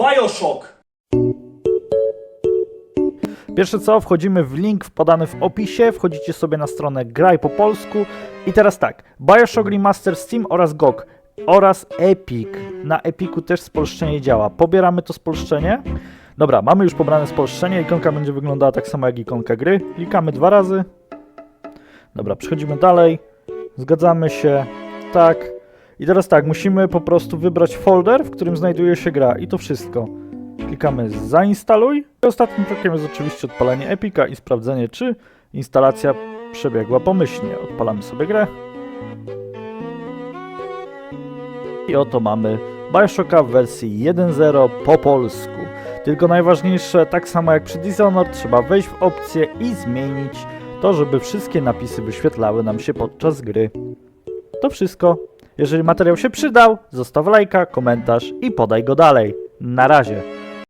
Bioshock! Pierwsze co, wchodzimy w link podany w opisie, wchodzicie sobie na stronę Graj po polsku i teraz tak, Bioshock Remaster Steam oraz GOG oraz Epic. Na Epiku też spolszczenie działa. Pobieramy to spolszczenie. Dobra, mamy już pobrane spolszczenie, ikonka będzie wyglądała tak samo jak ikonka gry. Klikamy dwa razy. Dobra, przechodzimy dalej. Zgadzamy się. Tak. I teraz tak, musimy po prostu wybrać folder, w którym znajduje się gra i to wszystko. Klikamy zainstaluj. I ostatnim krokiem jest oczywiście odpalenie Epika i sprawdzenie, czy instalacja przebiegła pomyślnie. Odpalamy sobie grę. I oto mamy Bioshocka w wersji 1.0 po polsku. Tylko najważniejsze, tak samo jak przy Dishonored, trzeba wejść w opcję i zmienić to, żeby wszystkie napisy wyświetlały nam się podczas gry. To wszystko. Jeżeli materiał się przydał, zostaw lajka, komentarz i podaj go dalej. Na razie.